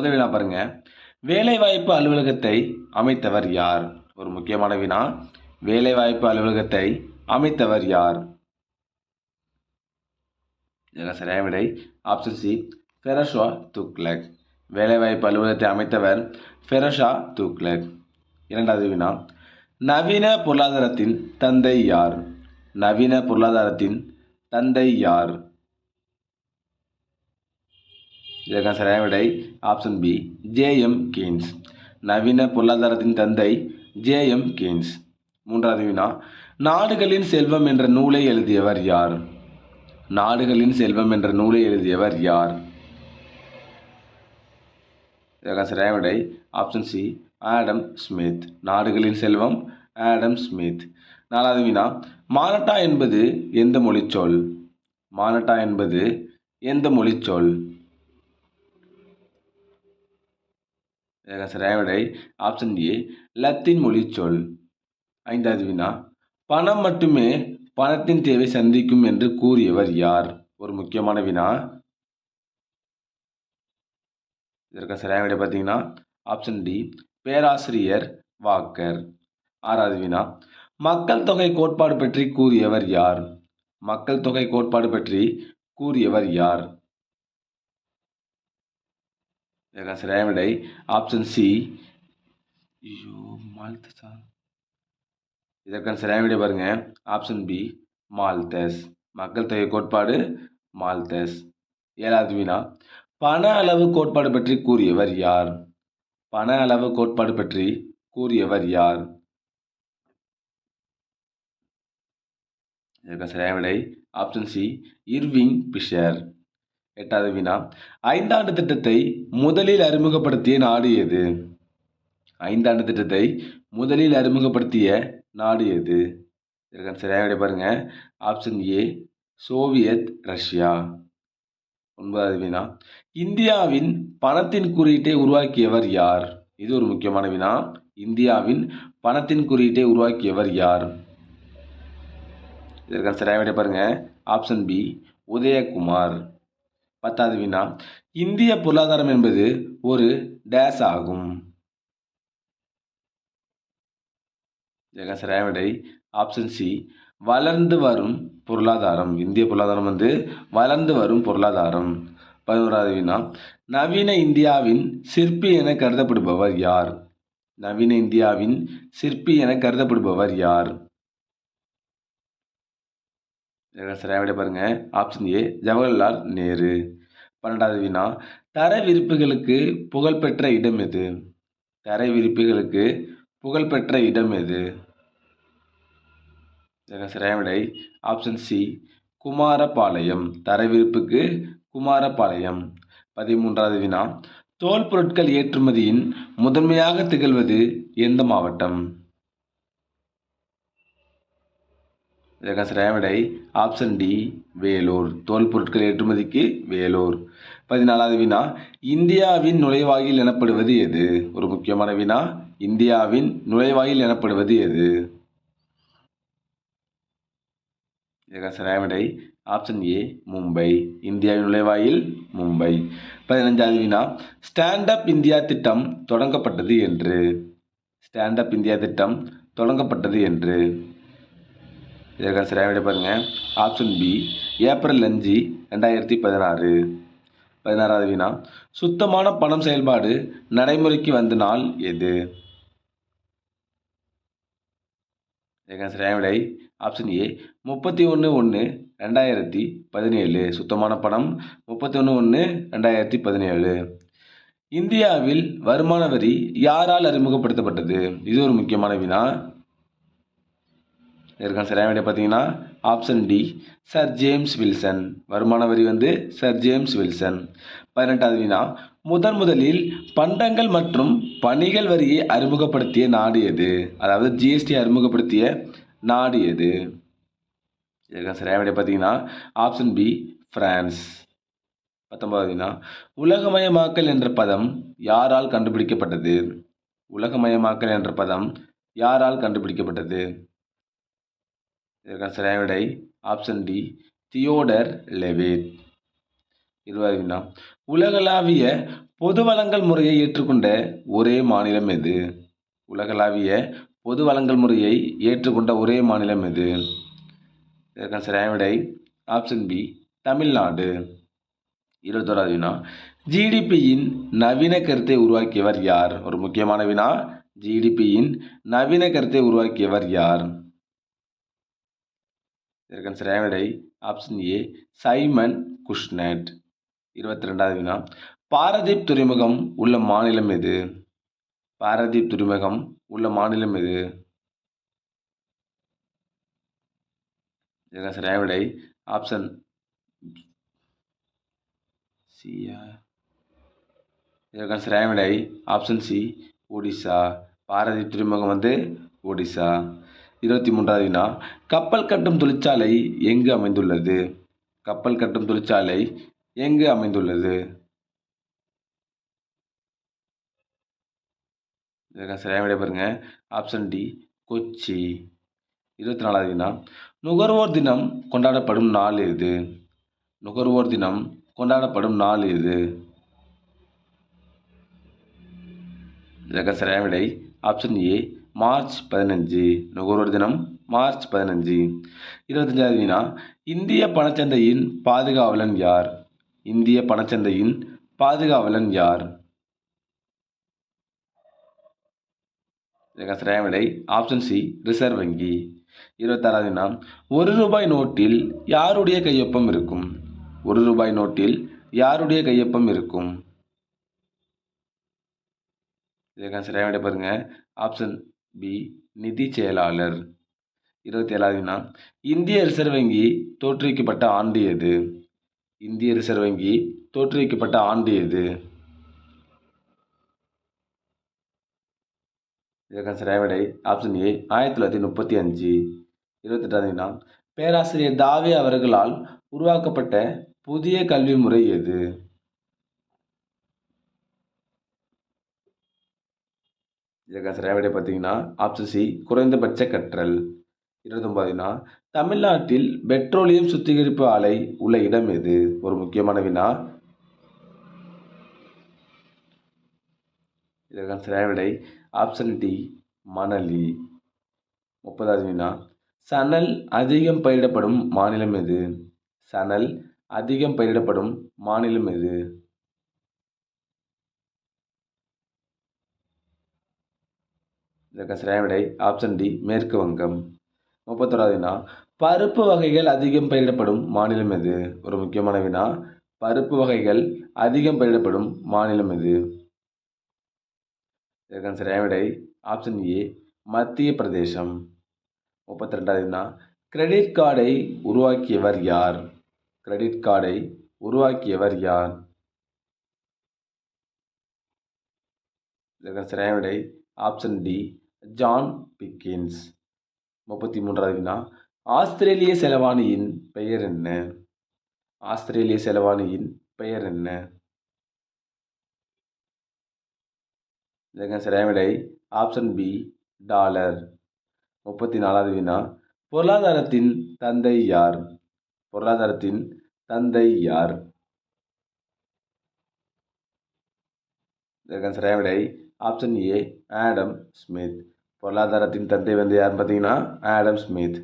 முதல் வினா பாருங்க. வேலைவாய்ப்பு அலுவலகத்தை அமைத்தவர் யார்? ஒரு முக்கியமான வினா. வேலைவாய்ப்பு அலுவலகத்தை அமைத்தவர் யார்? இதெல்லாம் சரியான விடை. ஆப்ஷன் சி ஃபெரஷா துக்லக் வேலைவாய்ப்பு அலுவலகத்தை அமைத்தவர் ஃபெரஷா துக்லக் இரண்டாவது வினா நவீன பொருளாதாரத்தின் தந்தை யார்? நவீன பொருளாதாரத்தின் தந்தை யார்? இதற்கான சரியான விடை ஆப்ஷன் பி ஜேஎம் கீன்ஸ் நவீன பொருளாதாரத்தின் தந்தை ஜேஎம் கீன்ஸ் மூன்றாவது வினா. நாடுகளின் செல்வம் என்ற நூலை எழுதியவர் யார்? நாடுகளின் செல்வம் என்ற நூலை எழுதியவர் யார்? இதற்கான சரியான விடை ஆப்ஷன் சி ஆடம் ஸ்மித் நாடுகளின் செல்வம் ஆடம் ஸ்மித் நாலாவது வினா. மானட்டா என்பது எந்த மொழிச்சொல் மானட்டா என்பது எந்த மொழிச்சொல் இதற்கான சரியான விடை ஆப்ஷன் ஏ லத்தீன் மொழிச்சொல் ஐந்தாவது வினா. பணம் மட்டுமே பணத்தின் தேவை சந்திக்கும் என்று கூறியவர் யார்? ஒரு முக்கியமான வினா. இதற்கு சரியான விடை பார்த்தீங்கன்னா ஆப்ஷன் டி பேராசிரியர் வாக்கர். ஆறாவது வினா. மக்கள் தொகை கோட்பாடு பற்றி கூறியவர் யார்? மக்கள் தொகை கோட்பாடு பற்றி கூறியவர் யார்? இதற்கு சரியான விடை ஆப்ஷன் சி ஐயோ மால்தசா இதற்கான சரியான விடை பாருங்க. ஆப்ஷன் பி மால்தஸ் மக்கள் தொகை கோட்பாடு மால்தஸ் ஏழாவது வினா பண அளவு கோட்பாடு பற்றி கூறியவர் யார்? பண அளவு கோட்பாடு பற்றி கூறியவர் யார்? இதற்கு சரியான விடை ஆப்ஷன் சி இர்விங் பிஷர் எட்டாவது வினா. ஐந்தாண்டு திட்டத்தை முதலில் அறிமுகப்படுத்திய நாடு எது? ஐந்தாண்டு திட்டத்தை முதலில் அறிமுகப்படுத்திய நாடு எது? இதற்கான சரியாக விடை பாருங்க. ஆப்ஷன் ஏ சோவியத் ரஷ்யா ஒன்பதாவது வினா. இந்தியாவின் பணத்தின் குறியீட்டை உருவாக்கியவர் யார்? இது ஒரு முக்கியமான வினா. இந்தியாவின் பணத்தின் குறியீட்டை உருவாக்கியவர் யார்? இதற்கான சரியாக விடை பாருங்க. Option B Udayakumar. பத்தாவது வினா. இந்திய பொருளாதாரம் என்பது ஒரு டேஸ் ஆகும். இதற்கான ஆப்ஷன் சி வளர்ந்து வரும் பொருளாதாரம். இந்திய பொருளாதாரம் வந்து வளர்ந்து வரும் பொருளாதாரம். பதினோராவது வினா. நவீன இந்தியாவின் சிற்பி என கருதப்படுபவர் யார்? நவீன இந்தியாவின் சிற்பி என கருதப்படுபவர் யார்? சரியாக விட பாருங்கள் பாருங்க. Option A Jawaharlal Nehru. பன்னெண்டாவது வினா தர விரிப்புகளுக்கு புகழ்பெற்ற இடம் எது? தரை விரிப்புகளுக்கு புகழ்பெற்ற இடம் எது? சரியான விடை. Option C Kumarapalayam. தரவிருப்புக்கு குமாரபாளையம். பதிமூன்றாவது வினா தோல் பொருட்கள் ஏற்றுமதியின் முதன்மையாக திகழ்வது எந்த மாவட்டம்? இதற்கு சரியான விடை ஆப்ஷன் டி வேலூர். தோல் பொருட்கள் ஏற்றுமதிக்கு வேலூர். பதினாலாவது வினா இந்தியாவின் நுழைவாயில் எனப்படுவது எது? ஒரு முக்கியமான வினா இந்தியாவின் நுழைவாயில் எனப்படுவது எது? இதற்கான சரியான விடை ஆப்ஷன் ஏ மும்பை. இந்தியாவின் நுழைவாயில் மும்பை. பதினஞ்சாவது வினா ஸ்டாண்ட் அப் இந்தியா திட்டம் தொடங்கப்பட்டது என்று. ஸ்டாண்ட் அப் இந்தியா திட்டம் தொடங்கப்பட்டது என்று. இதற்கான சரியான விட பாருங்கள் ஆப்ஷன் பி ஏப்ரல் அஞ்சு ரெண்டாயிரத்தி பதினாறு. பதினாறாவது வினா சுத்தமான பணம் செயல்பாடு நடைமுறைக்கு வந்த நாள் எது? இதற்கான சரியான விடை ஆப்ஷன் ஏ முப்பத்தி ஒன்று ஒன்று ரெண்டாயிரத்தி பதினேழு. சுத்தமான பணம் முப்பத்தி ஒன்று ஒன்று ரெண்டாயிரத்தி பதினேழு. இந்தியாவில் வருமான வரி யாரால் அறிமுகப்படுத்தப்பட்டது? இது ஒரு முக்கியமான வினா இதற்கான சரியான விடை பார்த்தீங்கன்னா option D sir James Wilson வருமான வரி வந்து சர் ஜேம்ஸ் வில்சன் பதினெட்டாவது வினா முதன் முதலில் பண்டங்கள் மற்றும் பணிகள் வரியை அறிமுகப்படுத்திய நாடு எது? அதாவது ஜிஎஸ்டி அறிமுகப்படுத்திய நாடு எது? இதற்கான சரியான விடை பார்த்தீங்கன்னா ஆப்ஷன் பி ஃப்ரான்ஸ் பத்தொன்பதாவது வினா உலகமயமாக்கல் என்ற பதம் யாரால் கண்டுபிடிக்கப்பட்டது? உலகமயமாக்கல் என்ற பதம் யாரால் கண்டுபிடிக்கப்பட்டது? இதற்கான சரியான விடை ஆப்ஷன் டி தியோடர் லெவேத் இருபது வினா உலகளாவிய பொது வழங்கல் முறையை ஏற்றுக்கொண்ட ஒரே மாநிலம் எது? உலகளாவிய பொது வழங்கல் முறையை ஏற்றுக்கொண்ட ஒரே மாநிலம் எது? இதற்கான சரியான விடை ஆப்ஷன் பி தமிழ்நாடு. இருபத்தோராது வினா. ஜிடிபியின் நவீன கருத்தை உருவாக்கியவர் யார்? ஒரு முக்கியமான வினா. ஜிடிபியின் நவீன கருத்தை உருவாக்கியவர் யார்? இதற்கான சரியான விடை ஆப்ஷன் ஏ சைமன் குஷ்னட் இருபத்தி ரெண்டாவது வினா பாரதீப் துறைமுகம் உள்ள மாநிலம் எது? பாரதீப் துறைமுகம் உள்ள மாநிலம் எது? இதற்கான சரியான ஆப்ஷன் சியா இதற்கான சரியான விடை ஆப்ஷன் சி ஒடிசா. பாரதீப் துறைமுகம் வந்து ஒடிசா. இருபத்தி மூன்றாவது வினா கப்பல் கட்டும் தொழிற்சாலை எங்கு அமைந்துள்ளது? கப்பல் கட்டும் தொழிற்சாலை எங்கு அமைந்துள்ளது? சரியாக சரியான பாருங்க. Option D Kochi. இருபத்தி நாலாவது நுகர்வோர் தினம் கொண்டாடப்படும் நாள் எது? நுகர்வோர் தினம் கொண்டாடப்படும் நாள் எது? இதற்கான சரியான விடை. ஆப்ஷன் ஏ மார்ச் பதினஞ்சு நுகர்வோர் தினம் மார்ச் பதினஞ்சு. இருபத்தஞ்சாவது வினா இந்திய பணச்சந்தையின் பாதுகாவலன் யார்? இந்திய பணச்சந்தையின் பாதுகாவலன் யார்? இதற்கான சரியான விடை ஆப்ஷன் சி ரிசர்வ் வங்கி. இருபத்தாறாவது வினா ஒரு ரூபாய் நோட்டில் யாருடைய கையொப்பம் இருக்கும்? ஒரு ரூபாய் நோட்டில் யாருடைய கையொப்பம் இருக்கும்? இதற்கான சரியான விடை பாருங்க ஆப்ஷன் பி. நிதி செயலாளர். இருபத்தி ஏழாவது வினா. இந்திய ரிசர்வ் வங்கி தோற்றுவிக்கப்பட்ட ஆண்டு எது? இந்திய ரிசர்வ் வங்கி தோற்றுவிக்கப்பட்ட ஆண்டு எது? இதற்கான சரியான விடை ஆப்ஷன் ஏ ஆயிரத்தி தொள்ளாயிரத்தி முப்பத்தி அஞ்சு. இருபத்தெட்டாவது வினா. பேராசிரியர் தாவே அவர்களால் உருவாக்கப்பட்ட புதிய கல்வி முறை எது? இதற்கான சரியாக விட பார்த்தீங்கன்னா ஆப்ஷன் சி குறைந்தபட்ச கற்றல். இருபத்தொன்பதுனா தமிழ்நாட்டில் பெட்ரோலியம் சுத்திகரிப்பு ஆலை உள்ள இடம் எது? ஒரு முக்கியமான வினா. இதற்கான சரியான விடை ஆப்ஷன் டி மணலி. முப்பதாவது வினா சணல் அதிகம் பயிரிடப்படும் மாநிலம் எது? சணல் அதிகம் பயிரிடப்படும் மாநிலம் எது? இதற்கு சரியான விடை ஆப்ஷன் டி மேற்கு வங்கம். முப்பத்தோராவது வினா பருப்பு வகைகள் அதிகம் பயிரிடப்படும் மாநிலம் எது? ஒரு முக்கியமான வினா பருப்பு வகைகள் அதிகம் பயிரிடப்படும் மாநிலம் எது? இதற்கான சரியான விடை ஆப்ஷன் ஏ மத்திய பிரதேசம். முப்பத்தி ரெண்டாவது வினா கிரெடிட் கார்டை உருவாக்கியவர் யார்? கிரெடிட் கார்டை உருவாக்கியவர் யார்? இதற்கான சரியான விடை ஆப்ஷன் டி ஜான் பிக்கின்ஸ். முப்பத்தி மூன்றாவது வினா. ஆஸ்திரேலிய செலவாணியின் பெயர் என்ன? ஆஸ்திரேலிய செலவாணியின் பெயர் என்ன? இதற்கான சரியான விடை ஆப்ஷன் பி டாலர். முப்பத்தி நாலாவது வினா. பொருளாதாரத்தின் தந்தை யார்? பொருளாதாரத்தின் தந்தை யார்? இதற்கான சரியான விடை ஆப்ஷன் ஏ ஆடம் ஸ்மித். பொருளாதாரத்தின் தந்தை வந்து யாருன்னு பார்த்தீங்கன்னா ஆடம் ஸ்மித்.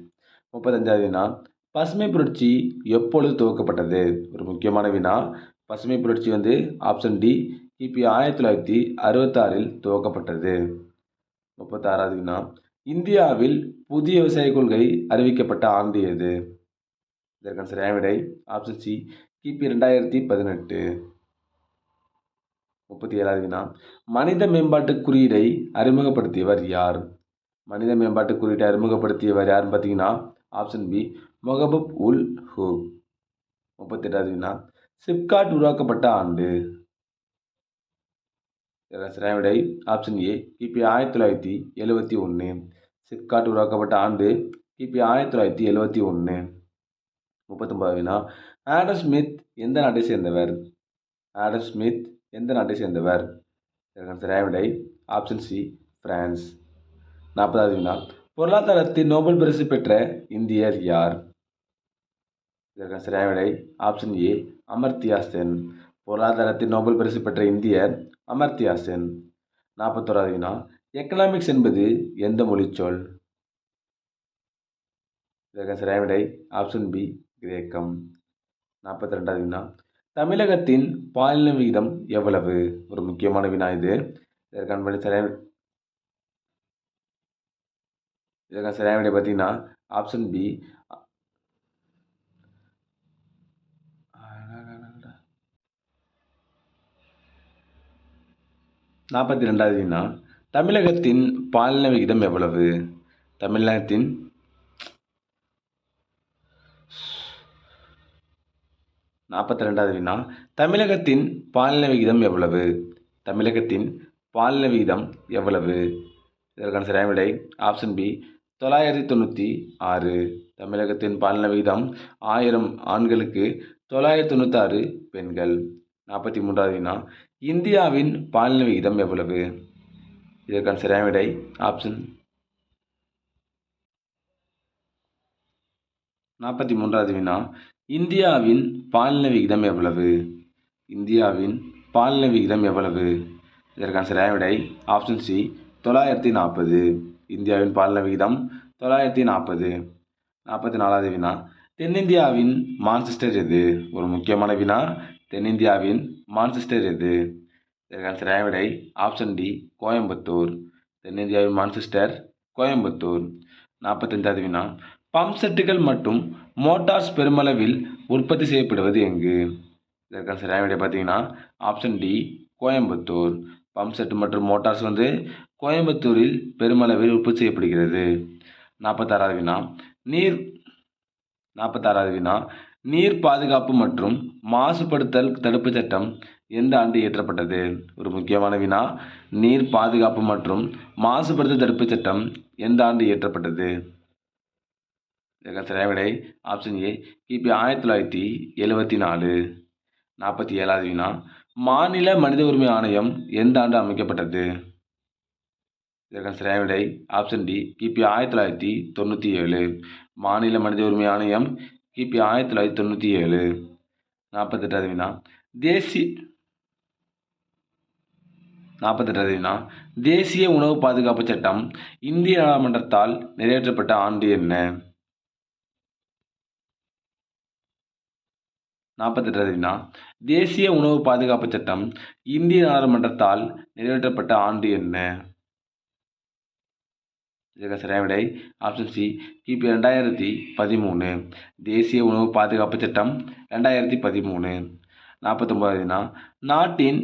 முப்பத்தஞ்சாவது வினா பசுமை புரட்சி எப்பொழுது துவக்கப்பட்டது? ஒரு முக்கியமான வினா. பசுமை புரட்சி வந்து ஆப்ஷன் டி கிபி ஆயிரத்தி தொள்ளாயிரத்தி அறுபத்தாறில் துவக்கப்பட்டது. முப்பத்தாறாவது வினா இந்தியாவில் புதிய விவசாய கொள்கை அறிவிக்கப்பட்ட ஆண்டு எது? இதற்கான சரியான விடை ஆப்ஷன் சி கிபி ரெண்டாயிரத்தி பதினெட்டு. முப்பத்தி ஏழாவது வினா. மனித மேம்பாட்டு குறியீடை அறிமுகப்படுத்தியவர் யார்? மனித மேம்பாட்டு குறியீட்டை அறிமுகப்படுத்தியவர் யாருன்னு பார்த்தீங்கன்னா ஆப்ஷன் பி மொஹபூப் உல் ஹூ. முப்பத்தெட்டாவது வினா. சிப்காட் உருவாக்கப்பட்ட ஆண்டு. விடை. ஆப்ஷன் ஏ கிபி ஆயிரத்தி தொள்ளாயிரத்தி எழுபத்தி ஒன்று சிப்காட் உருவாக்கப்பட்ட ஆண்டு கிபி ஆயிரத்தி தொள்ளாயிரத்தி எழுபத்தி ஒன்று முப்பத்தொம்பது வினா. ஆடம் ஸ்மித் எந்த நாட்டை சேர்ந்தவர்? ஆடம் ஸ்மித் எந்த நாட்டை சேர்ந்தவர்? இதற்கான ஆப்ஷன் சி பிரான்ஸ் நாற்பதாவது வினா பொருளாதாரத்தில் நோபல் பரிசு பெற்ற இந்தியர் யார்? இதற்கான சரியான விடை ஆப்ஷன் ஏ அமர்த்தியா சென் பொருளாதாரத்தில் நோபல் பரிசு பெற்ற இந்தியர் அமர்த்தியா சென் நாற்பத்தோராது வினா எக்கனாமிக்ஸ் என்பது எந்த மொழிச்சொல்? இதற்கான சரியான விடை ஆப்ஷன் பி கிரேக்கம். நாற்பத்தி ரெண்டாவது வினா தமிழகத்தின் பாலின விகிதம் எவ்வளவு? ஒரு முக்கியமான வினா இது. இதற்கான விடை சரியான இதற்கான சரியான விடை பார்த்தீங்கன்னா ஆப்ஷன் பி நாற்பத்தி ரெண்டாவது வினா. தமிழகத்தின் பாலின விகிதம் எவ்வளவு? தமிழகத்தின் நாற்பத்தி ரெண்டாவது வினா தமிழகத்தின் பாலின விகிதம் எவ்வளவு? தமிழகத்தின் பாலின விகிதம் எவ்வளவு? இதற்கான சரியான விடை ஆப்ஷன் பி தொள்ளாயிரத்தி தொண்ணூற்றி ஆறு. தமிழகத்தின் பாலின விகிதம் ஆயிரம் ஆண்களுக்கு தொள்ளாயிரத்தி தொண்ணூற்றாறு பெண்கள். நாற்பத்தி மூன்றாவது வினா. இந்தியாவின் பாலின விகிதம் எவ்வளவு? இதற்கான சரியான விடை ஆப்ஷன் நாற்பத்தி மூன்றாவது வினா. இந்தியாவின் பாலின விகிதம் எவ்வளவு? இந்தியாவின் பாலின விகிதம் எவ்வளவு? இதற்கான சரியான விடை ஆப்ஷன் சி தொள்ளாயிரத்தி நாற்பது. இந்தியாவின் பாலின விகிதம் தொள்ளாயிரத்தி நாற்பது. நாற்பத்தி நாலாவது வினா. தென்னிந்தியாவின் மான்செஸ்டர் எது? ஒரு முக்கியமான வினா. தென்னிந்தியாவின் மான்செஸ்டர் எது? இதற்கான சரியான விடை ஆப்ஷன் டி கோயம்புத்தூர். தென்னிந்தியாவின் மான்செஸ்டர் கோயம்புத்தூர். நாற்பத்தஞ்சாவது வினா. பம்ப் செட்டுகள் மற்றும் மோட்டார்ஸ் பெருமளவில் உற்பத்தி செய்யப்படுவது எங்கு? இதற்கான சரியான விடை பார்த்தீங்கன்னா option D Coimbatore. Pump set மற்றும் மோட்டார்ஸ் வந்து கோயம்புத்தூரில் பெருமளவில் உற்பத்தி செய்யப்படுகிறது. நாற்பத்தாறாவது வினா நீர் நாற்பத்தாறாவது வினா நீர் பாதுகாப்பு மற்றும் மாசுபடுத்தல் தடுப்புச் சட்டம் எந்த ஆண்டு இயற்றப்பட்டது? ஒரு முக்கியமான வினா நீர் பாதுகாப்பு மற்றும் மாசுபடுத்தல் தடுப்புச் சட்டம் எந்த ஆண்டு இயற்றப்பட்டது? இதற்கான சரியான விடை ஆப்ஷன் ஏ கிபி ஆயிரத்தி தொள்ளாயிரத்தி எழுபத்தி நாலு நாற்பத்தி ஏழாவது வினா மாநில மனித உரிமை ஆணையம் எந்த ஆண்டு அமைக்கப்பட்டது? இதற்கான சரியான விடை ஆப்ஷன் டி கிபி ஆயிரத்தி தொள்ளாயிரத்தி தொண்ணூற்றி ஏழு மாநில மனித உரிமை ஆணையம் கிபி ஆயிரத்தி தொள்ளாயிரத்தி தொண்ணூற்றி ஏழு நாற்பத்தெட்டாவது வினா தேசி நாற்பத்தெட்டாவது வினா தேசிய உணவு பாதுகாப்பு சட்டம் இந்திய நாடாளுமன்றத்தால் நிறைவேற்றப்பட்ட ஆண்டு என்ன? நாற்பத்தெட்டாவது வினா தேசிய உணவு பாதுகாப்பு சட்டம் இந்திய நாடாளுமன்றத்தால் நிறைவேற்றப்பட்ட ஆண்டு என்ன? இதற்கு சரியான விடை ஆப்ஷன் சி கிபி ரெண்டாயிரத்தி பதிமூணு. தேசிய உணவு பாதுகாப்பு சட்டம் ரெண்டாயிரத்தி பதிமூணு. நாற்பத்தொம்பது நாட்டின்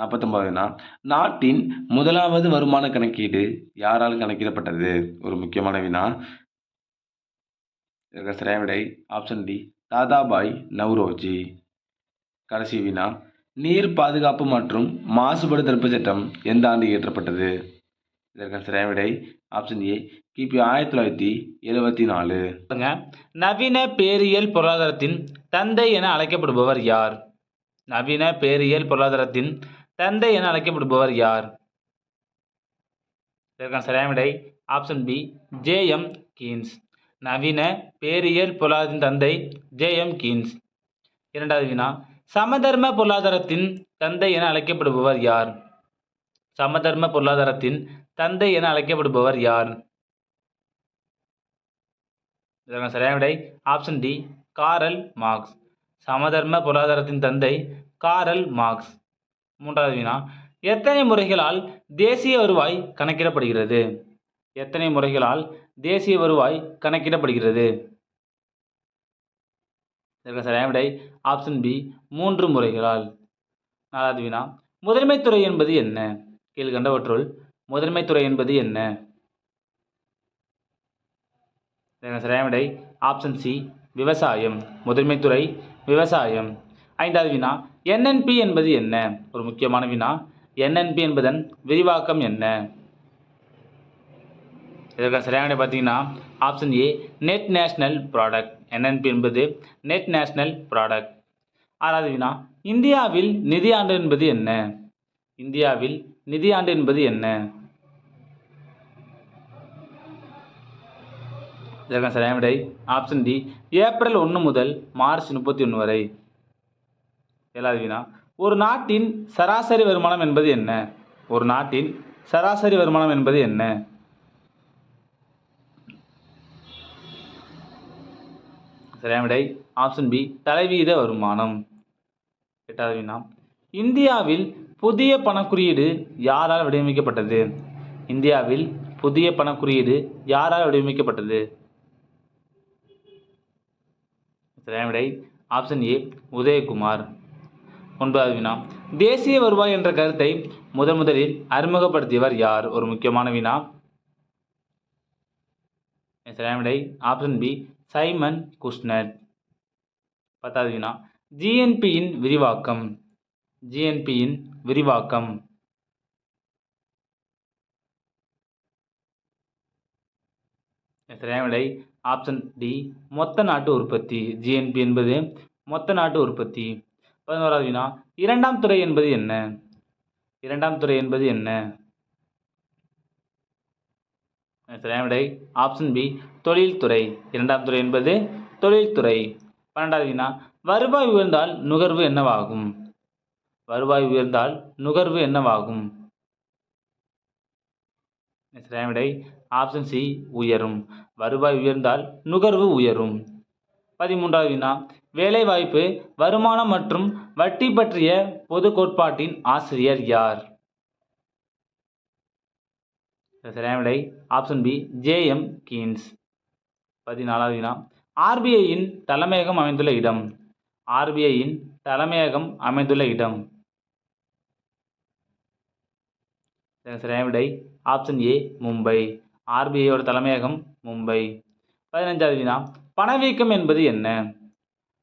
நாற்பத்தொம்பது நாட்டின் முதலாவது வருமான கணக்கீடு யாரால் கணக்கிடப்பட்டது? ஒரு முக்கியமான வினா. இதற்கு சரியான விடை ஆப்ஷன் டி தாதாபாய் நவ்ரோஜி. கடைசி வினா நீர் பாதுகாப்பு மற்றும் மாசுபாடு தடுப்பு சட்டம் எந்த ஆண்டு இயற்றப்பட்டது? இதற்கான சரியான விடை ஆப்ஷன் ஏ கிபி ஆயிரத்தி தொள்ளாயிரத்தி எழுபத்தி நாலு நவீன பேரியல் பொருளாதாரத்தின் தந்தை என அழைக்கப்படுபவர் யார்? நவீன பேரியல் பொருளாதாரத்தின் தந்தை என அழைக்கப்படுபவர் யார்? இதற்கான சரியான விடை ஆப்ஷன் பி ஜேஎம் கீன்ஸ். நவீன பேரியல் பொருளாதாரத்தின் தந்தை ஜேஎம் கீன்ஸ். இரண்டாவது வினா சமதர்ம பொருளாதாரத்தின் தந்தை என அழைக்கப்படுபவர் யார்? சமதர்ம பொருளாதாரத்தின் தந்தை என அழைக்கப்படுபவர் யார்? இதற்கான சரியான விடை ஆப்ஷன் டி காரல் மார்க்ஸ். சமதர்ம பொருளாதாரத்தின் தந்தை காரல் மார்க்ஸ். மூன்றாவது வினா எத்தனை முறைகளால் தேசிய வருவாய் கணக்கிடப்படுகிறது? எத்தனை முறைகளால் தேசிய வருவாய் கணக்கிடப்படுகிறது. இதற்கு சரியான விடை? ஆப்ஷன் பி மூன்று முறைகளால். நாலாவது வினா முதன்மைத்துறை என்பது என்ன? கீழ்கண்டவற்றுள் முதன்மைத்துறை என்பது என்ன? இதற்கு சரியான விடை? ஆப்ஷன் சி விவசாயம். முதன்மைத்துறை விவசாயம். ஐந்தாவது வினா என்என்பி என்பது என்ன? ஒரு முக்கியமான வினா. என்என்பி என்பதன் விரிவாக்கம் என்ன? இதற்கான சரியான பார்த்தீங்கன்னா option A net national product NNP என்பது நெட் நேஷ்னல் ப்ராடக்ட் ஆறாவது வினா இந்தியாவில் நிதியாண்டு என்பது என்ன? இந்தியாவில் நிதியாண்டு என்பது என்ன? இதற்கான சரியான விடை ஆப்ஷன் டி ஏப்ரல் ஒன்று முதல் மார்ச் முப்பத்தி ஒன்று வரை. ஏழாவது வினா ஒரு நாட்டின் சராசரி வருமானம் என்பது என்ன? ஒரு நாட்டின் சராசரி வருமானம் என்பது என்ன சரியான விடை ஆப்ஷன் பி தலைவீத வருமானம். எட்டாவது வினா இந்தியாவில் புதிய பணக்குறியீடு யாரால் வடிவமைக்கப்பட்டது? இந்தியாவில் புதிய பணக்குறியீடு யாரால் வடிவமைக்கப்பட்டது? சரியான விடை ஆப்ஷன் ஏ உதயகுமார். ஒன்பதாவது வினா தேசிய வருவாய் என்ற கருத்தை முதன் முதலில் அறிமுகப்படுத்தியவர் யார்? ஒரு முக்கியமான வினா சரியான விடை ஆப்ஷன் பி சைமன் குஷ்னட் பத்தாவது வினா ஜிஎன்பியின் விரிவாக்கம். ஜிஎன்பியின் விரிவாக்கம். சரியான விடை ஆப்ஷன் டி மொத்த நாட்டு உற்பத்தி. ஜிஎன்பி என்பது மொத்த நாட்டு உற்பத்தி. பதினோராவது வினா இரண்டாம் துறை என்பது என்ன? இரண்டாம் துறை என்பது என்ன? சரியான விடை ஆப்ஷன் பி தொழில்துறை. இரண்டாம் துறை என்பது தொழில்துறை. பன்னெண்டாவது வினா வருவாய் உயர்ந்தால் நுகர்வு என்னவாகும்? வருவாய் உயர்ந்தால் நுகர்வு என்னவாகும்? சரியான விடை ஆப்ஷன் சி உயரும். வருவாய் உயர்ந்தால் நுகர்வு உயரும். பதிமூன்றாவது வினா வேலைவாய்ப்பு வருமானம் மற்றும் வட்டி பற்றிய பொது கோட்பாட்டின் ஆசிரியர் யார்? சரியான விடை ஆப்ஷன் பி ஜேஎம் கீன்ஸ் பதினாலாவது வினா ஆர்பிஐயின் தலைமையகம் அமைந்துள்ள இடம். ஆர்பிஐயின் தலைமையகம் அமைந்துள்ள இடம். சரியான விடை. Option A Mumbai. ஆர்பிஐயோட தலைமையகம் மும்பை. பதினஞ்சாவது வினா பணவீக்கம் என்பது என்ன?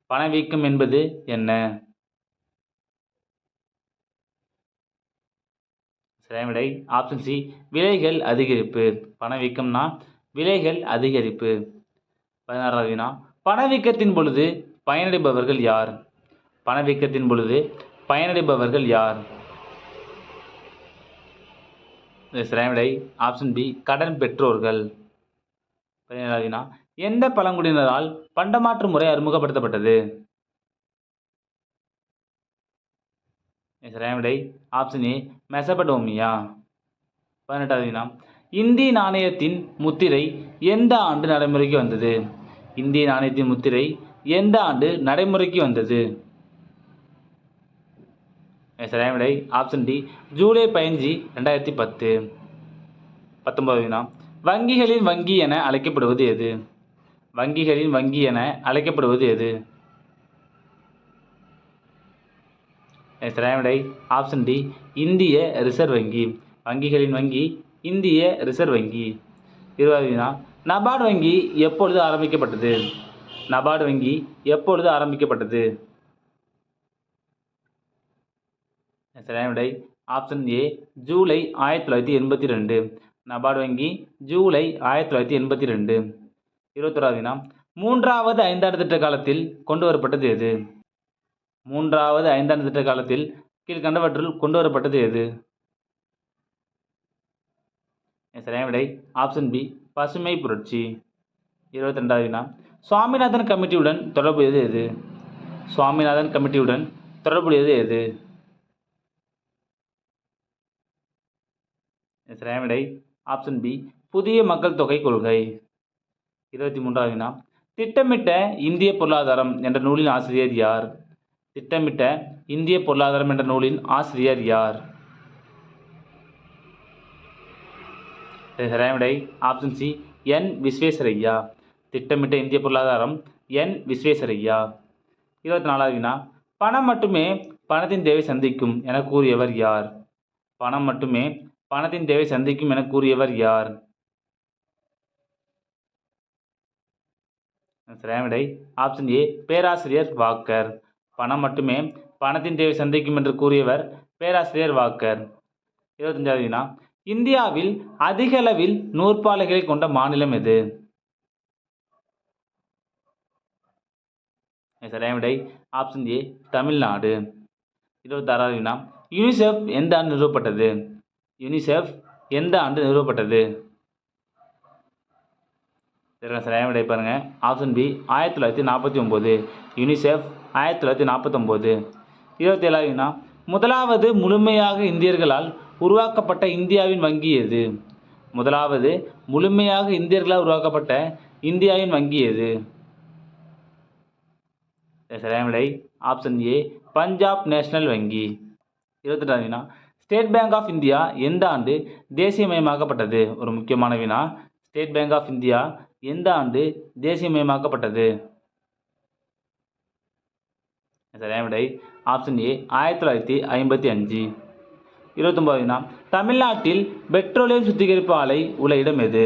பணவீக்கம் என்பது என்ன? சரியான விடை. ஆப்ஷன் சி விலைகள் அதிகரிப்பு. பணவீக்கம்னா விலைகள் அதிகரிப்பு. பதினாறாவது வினா பணவீக்கத்தின் பொழுது பயனடைபவர்கள் யார்? பணவீக்கத்தின் பொழுது பயனடைபவர்கள் யார்? சரியான ஆப்ஷன் பி கடன் பெற்றோர்கள். பதினேழாவது வினா எந்த பழங்குடியினரால் பண்டமாற்று முறை அறிமுகப்படுத்தப்பட்டது? சரியான விடை ஆப்ஷன் ஏ மெசபடோமியா பதினெட்டாவது வினா இந்தி நாணயத்தின் முத்திரை எந்த ஆண்டு நடைமுறைக்கு வந்தது? இந்திய நாணயத்தின் முத்திரை எந்த ஆண்டு நடைமுறைக்கு வந்தது? சரியான விடை ஆப்ஷன் டி ஜூலை பதினஞ்சு ரெண்டாயிரத்தி பத்து. பத்தொன்பது வினா. வங்கிகளின் வங்கி என அழைக்கப்படுவது எது? வங்கிகளின் வங்கி என அழைக்கப்படுவது எது? சரியான விடை ஆப்ஷன் டி இந்திய ரிசர்வ் வங்கி. வங்கிகளின் வங்கி இந்திய ரிசர்வ் வங்கி. இருபது வினா. நபார்டு வங்கி எப்பொழுது ஆரம்பிக்கப்பட்டது? நபார்டு வங்கி எப்பொழுது ஆரம்பிக்கப்பட்டது? சரியான விடை. ஆப்ஷன் ஏ ஜூலை ஆயிரத்தி தொள்ளாயிரத்தி எண்பத்தி ரெண்டு நபார்டு வங்கி ஜூலை ஆயிரத்தி தொள்ளாயிரத்தி எண்பத்தி ரெண்டு இருபத்தொறாவது வினா மூன்றாவது ஐந்தாண்டு திட்ட காலத்தில் கொண்டு வரப்பட்டது எது? மூன்றாவது ஐந்தாண்டு திட்ட காலத்தில் கீழ்கண்டவற்றில் கொண்டு வரப்பட்டது எது? சரியான விடை. ஆப்ஷன் பி பசுமை புரட்சி. இருபத்தி ரெண்டாவது வினா. சுவாமிநாதன் கமிட்டியுடன் தொடர்புடையது எது? சுவாமிநாதன் கமிட்டியுடன் தொடர்புடையது எது? சரியான விடை ஆப்ஷன் பி புதிய மக்கள் தொகை கொள்கை. இருபத்தி மூன்றாவது வினா. திட்டமிட்ட இந்திய பொருளாதாரம் என்ற நூலின் ஆசிரியர் யார்? திட்டமிட்ட இந்திய பொருளாதாரம் என்ற நூலின் ஆசிரியர் யார்? சரியான விடை ஆப்ஷன் சி என் விஸ்வேஸ்வரையா திட்டமிட்ட இந்திய பொருளாதாரம் என் விஸ்வேஸ்வரையா இருபத்தி நாலாவது வினா பணம் மட்டுமே பணத்தின் தேவை சந்திக்கும் என கூறியவர் யார்? பணம் மட்டுமே பணத்தின் தேவை சந்திக்கும் என கூறியவர் யார்? சரியான விடை ஆப்ஷன் ஏ பேராசிரியர் வாக்கர். பணம் மட்டுமே பணத்தின் தேவை சந்திக்கும் என்று கூறியவர் பேராசிரியர் வாக்கர். இருபத்தஞ்சாவது வினா இந்தியாவில் அதிகளவில் நூற்பாலைகளை கொண்ட மாநிலம் எது? சரியான விடை ஆப்ஷன் ஏ தமிழ்நாடு இருபத்தாறாவது வினா யூனிசெஃப் எந்த ஆண்டு நிறுவப்பட்டது? யூனிசெஃப் எந்த ஆண்டு நிறுவப்பட்டது? சரிங்களா சரியான விடை பாருங்கள் ஆப்ஷன் பி ஆயிரத்தி தொள்ளாயிரத்தி நாற்பத்தி ஒம்பது யூனிசெஃப் ஆயிரத்தி தொள்ளாயிரத்தி நாற்பத்தொம்போது இருபத்தி ஏழாவதுனா முதலாவது முழுமையாக இந்தியர்களால் உருவாக்கப்பட்ட இந்தியாவின் வங்கி எது? முதலாவது முழுமையாக இந்தியர்களால் உருவாக்கப்பட்ட இந்தியாவின் வங்கி எது? சரியான விடை ஆப்ஷன் ஏ பஞ்சாப் நேஷனல் வங்கி இருபத்தெட்டாம் வினா ஸ்டேட் பேங்க் ஆஃப் இந்தியா எந்த ஆண்டு தேசியமயமாக்கப்பட்டது? ஒரு முக்கியமான வினா ஸ்டேட் பேங்க் ஆஃப் இந்தியா எந்த ஆண்டு தேசியமயமாக்கப்பட்டது? சரியான விடை ஆப்ஷன் ஏ ஆயிரத்தி தொள்ளாயிரத்தி ஐம்பத்தி அஞ்சு. இருபத்தொம்பது வினா தமிழ்நாட்டில் பெட்ரோலியம் சுத்திகரிப்பு ஆலை உள்ள இடம் எது?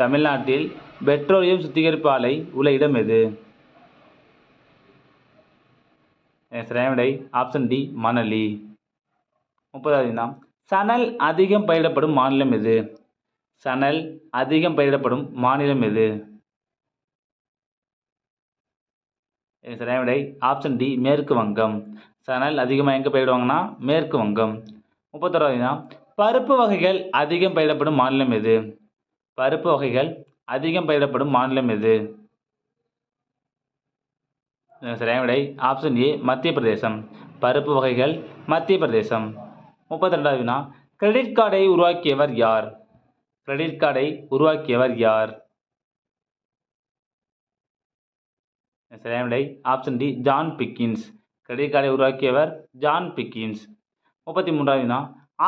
தமிழ்நாட்டில் பெட்ரோலியம் சுத்திகரிப்பு ஆலை உள்ள இடம் எது? சரியான விடை ஆப்ஷன் டி மணலி முப்பதாவது வினா சணல் அதிகம் பயிரிடப்படும் மாநிலம் எது? சணல் அதிகம் பயிரிடப்படும் மாநிலம் எது? சரியான விடை ஆப்ஷன் டி மேற்கு வங்கம். சணல் அதிகமாக எங்கே பயிரிடுவாங்கன்னா மேற்கு வங்கம். முப்பத்தொராவது தான் பருப்பு வகைகள் அதிகம் பயிரிடப்படும் மாநிலம் எது? பருப்பு வகைகள் அதிகம் பயிரிடப்படும் மாநிலம் எது? சரியான விடை ஆப்ஷன் ஏ மத்திய பிரதேசம். பருப்பு வகைகள் மத்திய பிரதேசம். முப்பத்தி ரெண்டாவது வினா கிரெடிட் கார்டை உருவாக்கியவர் யார்? கிரெடிட் கார்டை உருவாக்கியவர் யார்? சரியான விடை option D John Biggins credit கார்டை உருவாக்கியவர் ஜான் பிக்கின்ஸ் முப்பத்தி மூன்றாவது வினா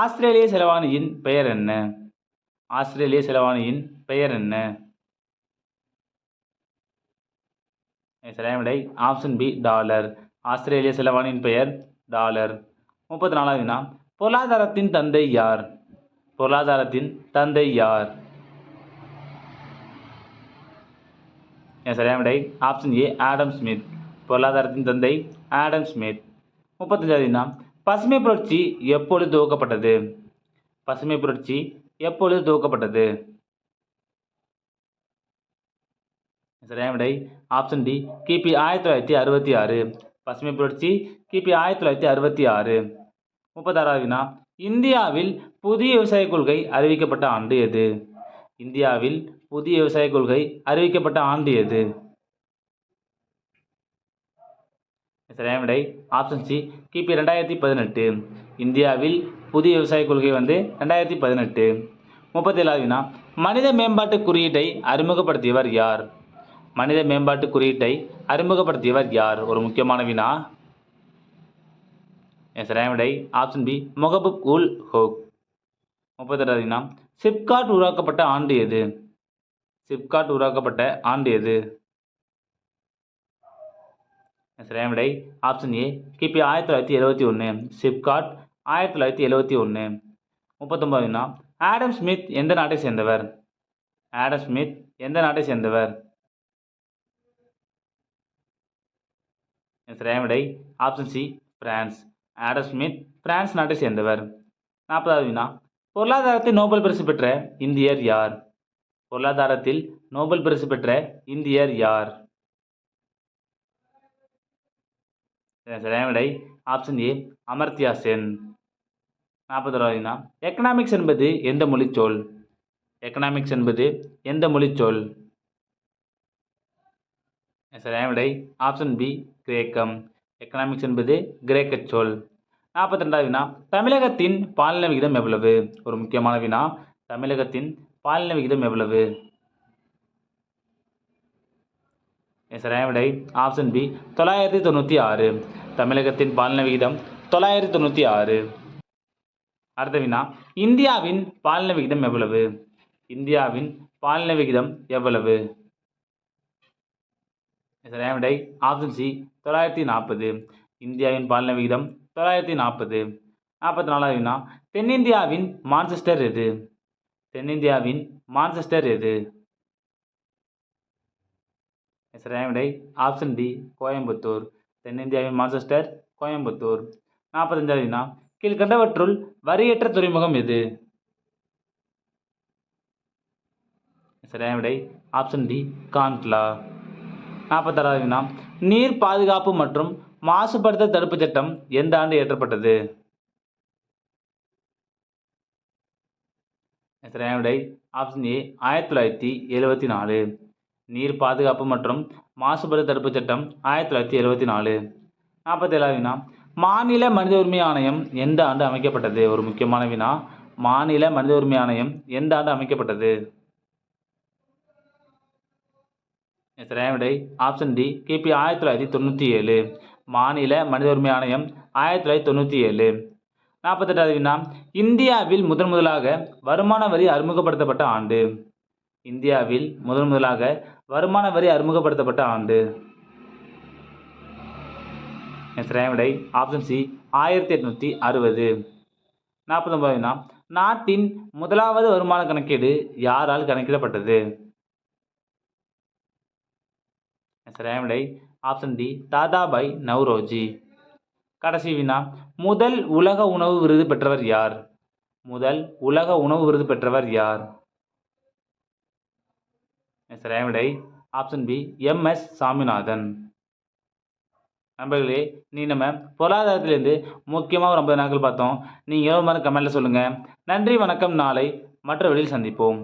ஆஸ்திரேலிய செலவாணியின் பெயர் என்ன? ஆஸ்திரேலிய செலவாணியின் பெயர் என்ன? சரியான விடை ஆப்ஷன் பி டாலர் ஆஸ்திரேலிய செலவாணியின் பெயர் டாலர் முப்பத்தி நாலாவது வினா பொருளாதாரத்தின் தந்தை யார்? பொருளாதாரத்தின் தந்தை யார்? சரியான விடை ஆப்ஷன் ஏ ஆடம் ஸ்மித் பொருளாதாரத்தின் தந்தை ஆடம் ஸ்மித் முப்பத்தஞ்சாவது வினா பசுமை புரட்சி எப்பொழுது துவக்கப்பட்டது? பசுமை புரட்சி எப்பொழுது துவக்கப்பட்டது? சரியான விடை? ஆப்ஷன் டி கிபி ஆயிரத்தி தொள்ளாயிரத்தி அறுபத்தி ஆறு. பசுமை புரட்சி கிபி ஆயிரத்தி தொள்ளாயிரத்தி அறுபத்தி ஆறு. முப்பத்தாறாவது வினா. இந்தியாவில் புதிய விவசாய கொள்கை அறிவிக்கப்பட்ட ஆண்டு எது? இந்தியாவில் புதிய விவசாய கொள்கை அறிவிக்கப்பட்ட ஆண்டு எது? சரியான விடை ஆப்ஷன் சி கிபி ரெண்டாயிரத்தி பதினெட்டு. இந்தியாவில் புதிய விவசாய கொள்கை வந்து ரெண்டாயிரத்தி பதினெட்டு. முப்பத்தேழாவது வினா. மனித மேம்பாட்டு குறியீட்டை அறிமுகப்படுத்தியவர் யார்? மனித மேம்பாட்டு குறியீட்டை அறிமுகப்படுத்தியவர் யார்? ஒரு முக்கியமான வினா. சரியான விடை ஆப்ஷன் பி முகபுப் உல் ஹோக். முப்பத்தெட்டாவது வினா. சிப்காட் உருவாக்கப்பட்ட ஆண்டு எது? சிப்காட் உருவாக்கப்பட்ட ஆண்டு எது? சரியான விடை ஆப்ஷன் ஏ கிபி ஆயிரத்தி தொள்ளாயிரத்தி எழுபத்தி ஒன்று சிப்காட் ஆயிரத்தி தொள்ளாயிரத்தி எழுபத்தி ஒன்று முப்பத்தொம்பது ஆடம் ஸ்மித் எந்த நாட்டை சேர்ந்தவர்? ஆடம் ஸ்மித் எந்த நாட்டை சேர்ந்தவர்? சரியான விடை option C France Adam Smith France நாட்டை சேர்ந்தவர். நாற்பதாவது வினா பொருளாதாரத்தில் நோபல் பரிசு பெற்ற இந்தியர் யார்? பொருளாதாரத்தில் நோபல் பரிசு பெற்ற இந்தியர் யார்? சரியான விடை? Option A Amartya Sen. நாற்பத்தோராவது வினா. எக்கனாமிக்ஸ் என்பது எந்த மொழிச்சொல் எக்கனாமிக்ஸ் என்பது எந்த மொழிச்சொல் சரியான விடை? ஆப்ஷன் பி கிரேக்கம். எக்கனாமிக்ஸ் என்பது கிரேக்கச் சொல். நாற்பத்தி ரெண்டாவது வினா. தமிழகத்தின் பாலின விகிதம் எவ்வளவு? ஒரு முக்கியமான வினா. தமிழகத்தின் பாலின விகிதம் எவ்வளவு? சரியான விடை ஆப்ஷன் பி தொள்ளாயிரத்தி தொண்ணூற்றி ஆறு. தமிழகத்தின் பாலின விகிதம் தொள்ளாயிரத்தி தொண்ணூற்றி ஆறு. அடுத்த வினா இந்தியாவின் பாலின விகிதம் எவ்வளவு? இந்தியாவின் பாலின விகிதம் எவ்வளவு? சரியான விடை ஆப்ஷன் சி தொள்ளாயிரத்தி நாற்பது. இந்தியாவின் பாலின விகிதம் தொள்ளாயிரத்தி நாற்பது. நாற்பத்தி நாலாவது வினா தென்னிந்தியாவின் மான்செஸ்டர் எது? தென்னிந்தியாவின் மான்செஸ்டர் எது? சரியான விடை ஆப்ஷன் டி கோயம்புத்தூர். தென்னிந்தியாவின் மான்செஸ்டர் கோயம்புத்தூர். நாற்பத்தஞ்சாவது வினா கீழ்கண்டவற்றுள் வரியற்ற துறைமுகம் எது? சரியான விடை ஆப்ஷன் டி காண்ட்லா நாற்பத்தாறாவது வினா நீர் பாதுகாப்பு மற்றும் மாசுபடுத்தல் தடுப்பு சட்டம் எந்த ஆண்டு இயற்றப்பட்டது? சரியான விடை ஆப்ஷன் ஏ ஆயிரத்தி தொள்ளாயிரத்தி எழுபத்தி நாலு. நீர் பாதுகாப்பு மற்றும் மாசுபாடு தடுப்புச் சட்டம் ஆயிரத்தி தொள்ளாயிரத்தி எழுபத்தி நாலு. நாற்பத்தேழாவது வினா. மாநில மனித உரிமை ஆணையம் எந்த ஆண்டு அமைக்கப்பட்டது? ஒரு முக்கியமான வினா. மாநில மனித உரிமை ஆணையம் எந்த ஆண்டு அமைக்கப்பட்டது? சரியான விடை ஆப்ஷன் டி கிபி ஆயிரத்தி தொள்ளாயிரத்தி தொண்ணூற்றி ஏழு. மாநில மனித உரிமை ஆணையம் ஆயிரத்தி தொள்ளாயிரத்தி தொண்ணூற்றி ஏழு. நாற்பத்தெட்டாவது வினா. இந்தியாவில் முதன் முதலாக வருமான வரி அறிமுகப்படுத்தப்பட்ட ஆண்டு. இந்தியாவில் முதன் முதலாக வருமான வரி அறிமுகப்படுத்தப்பட்ட ஆண்டு. சரியான விடை ஆப்ஷன் சி ஆயிரத்தி எட்நூற்றி அறுபது. நாற்பத்தொம்பதுனா நாட்டின் முதலாவது வருமான கணக்கீடு யாரால் கணக்கிடப்பட்டது? சரியான விடை ஆப்ஷன் டி தாதாபாய் நவ்ரோஜி. கடைசி வினா முதல் உலக உணவு விருது பெற்றவர் யார்? முதல் உலக உணவு விருது பெற்றவர் யார்? சரியான விடை ஆப்ஷன் பி எம்எஸ் சாமிநாதன் நண்பர்களே நீ நம்ம பொருளாதாரத்திலேருந்து முக்கியமாக ஒரு ஐம்பது நாட்கள் பார்த்தோம். நீங்கள் எவ்வளோ மாதிரி கமெண்ட்டில் சொல்லுங்கள் நன்றி வணக்கம். நாளை மற்ற வழியில் சந்திப்போம்.